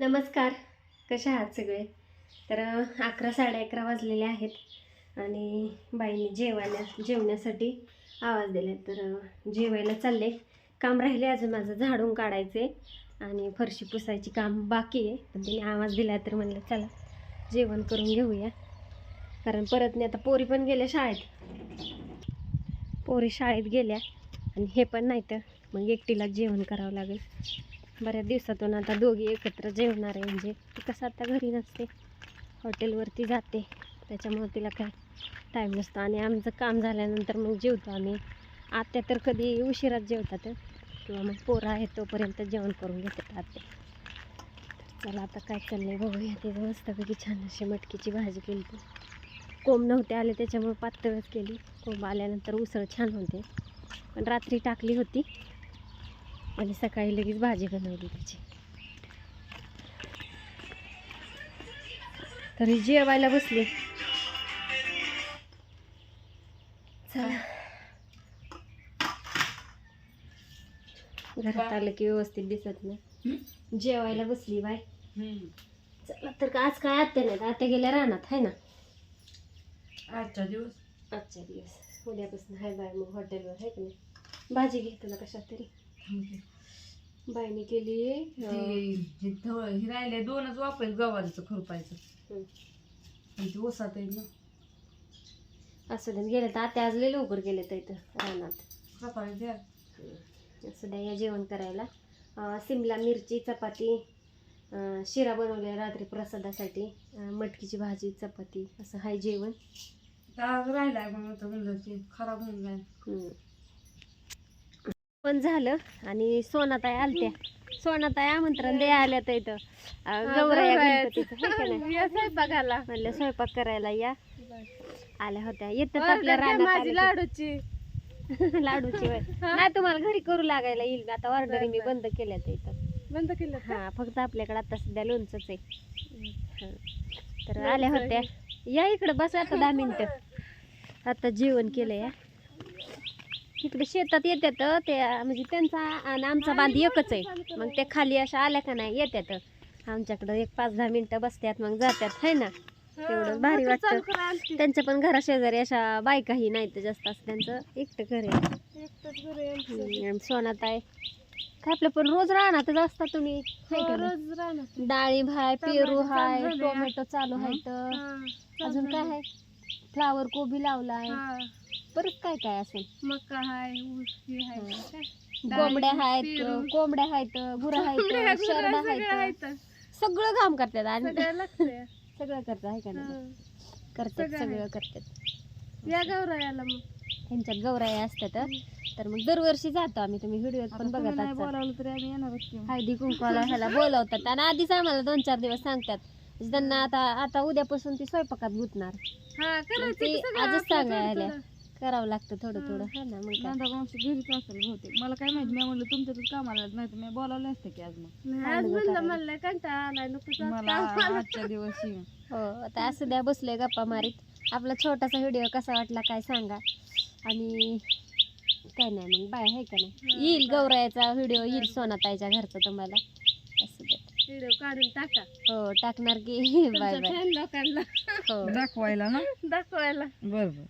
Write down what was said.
नमस्कार. कशा आहात सगळे? तर अकरा साडे अकरा वाजलेले आहेत आणि बाईने जेवायला जेवण्यासाठी आवाज दिला तर जेवायला चालले. काम राहिले अजून माझं झाडून काढायचे आणि फरशी पुसायची काम बाकी आहे. पण तिने आवाज दिला तर म्हणलं चला जेवण करून घेऊया. कारण परत नाही आता पोरी पण गेल्या शाळेत. पोरी शाळेत गेल्या आणि हे पण नाही तर मग एकटीला जेवण करावं लागेल. बऱ्याच दिवसातून आता दोघी एकत्र जेवणार आहे. म्हणजे ती कसं आता घरी नसते हॉटेलवरती जाते. त्याच्यामुळं तिला काय टाईम नसतो. आणि आमचं काम झाल्यानंतर मग जेवतो आम्ही. आत्या तर कधी उशिराच जेवतात. किंवा मग पोरं आहे तोपर्यंत जेवण करून घेतात आत्या. तर चला आता काय चाललंय बघूया. तिथं मस्तपैकी छान अशी मटकीची भाजी केली ती. कोंब नव्हते आले त्याच्यामुळे पातळच केली. कोंब आल्यानंतर उसळ छान होते. पण रात्री टाकली होती. आणि सकाळी लगेच भाजी बनवली त्याची तरी जेवायला बसले. चला. घरात आलं की व्यवस्थित दिसत नाही. जेवायला बसली बाय. चला तर आज काय आत्या नाहीत? आत्या गेल्या रानात आहे ना? आजचा दिवस? आजच्या दिवस. उद्यापासून हाय बाय मग हॉटेलवर आहे की नाही? भाजी घे तुला कशात तरी. बाईने केली हे हे राहिले दोनच वापर गवारीचं खुरपायचं. आणि ते ओसात आहे ना. असू दे गेले तर आता आज लय लवकर गेले तर इथं रानात. सकाळी द्या. असू द्या या जेवण करायला. सिमला मिरची चपाती शिरा बनवल्या रात्री प्रसादासाठी. मटकीची भाजी चपाती असं हाय जेवण. ते खराब होऊन जाईल. पण झालं. आणि सोनाताई आलत्या. सोनाताई आमंत्रण द्या आल्या तर इथं गौराया गणपतीचं हाय का नाही? बघायला म्हणलं स्वयंपाक करायला या. आल्या होत्या. येतात आपल्या रानात आल्या लाडूची? की. लाडूची वय नाही तुम्हाला घरी करू लागायला येईल. आता ऑर्डर मी बंद केल्या तर इथं बंद केलं हा फक्त आपल्याकडे आता सध्या लोणचंच आहे. हा. तर आल्या होत्या. या इकडं बस आता दहा मिनिटं. आता जेवण केलं या इकडे शेतात येतात ते म्हणजे त्यांचा आणि आमचा बांध एकच आहे. मग ते खाली अशा आल्या का नाही येतात आमच्याकडं एक पाच दहा मिनिटं बसतात मग जातात है ना? तेवढं भारी वाटतं. त्यांच्या पण घरा शेजारी अशा बायकाही नाहीत जास्त असं त्यांचं एकटं घर आहे. सोनात आहे काय आपलं पण रोज राहणार असता तुम्ही? नाही? डाळिंब हाय पेरू हाय टोमॅटो चालू आहे तर अजून काय आहे फ्लावर कोबी लावलाय. परत काय काय असेल? मका हाय ऊस हे हाय. हा. काय? कोंबड्या आहेत पेरू. कोंबड्या आहेत गुरं आहेत शेरडा आहेत सगळं काम करतात आणि सगळं करतात आहे का नाही? करतात सगळं सगळं करतात. या गौरायाला मग. त्यांच्यात गौराया असतात तर मग दरवर्षी जातो आम्ही तुम्ही व्हिडिओ पण बघत नाही. बोलावलं तरी आम्ही येणारच की. हळदी कुंकवाला ह्याला बोलवतात आणि आधीच आम्हाला दोन चार दिवस सांगतात. त्यांना आता आता उद्यापासून ती स्वयंपाकात गुतणार. हा मग करायचं ते की सगळं आजच सांगायला थोडं आल्या. करावं लागतं थोडं थोडं. हा ना मग काय? मावशी घरीच असेल बहुतेक. मला काय माहिती मी म्हणलं तुमच्यातच कामाला नाही तर मी बोलावले असते की आज मग. आज म्हणलं म्हणलं कंटाळा आलाय नको मला आजच्या दिवशी. हो आता असं द्या बसलोय गप्पा मारीत. आपला छोटासा व्हिडिओ कसा वाटला काय सांगा. आणि काय नाही मग बाय आहे का नाही? येईल गौरायाचा व्हिडिओ येईल सोनाताईच्या घरचा तुम्हाला. असं द्या. व्हिडिओ काढून टाका. हो टाकणार की. Bye bye. लोकांना. हो. दाखवायला ना दाखवायला. बरोबर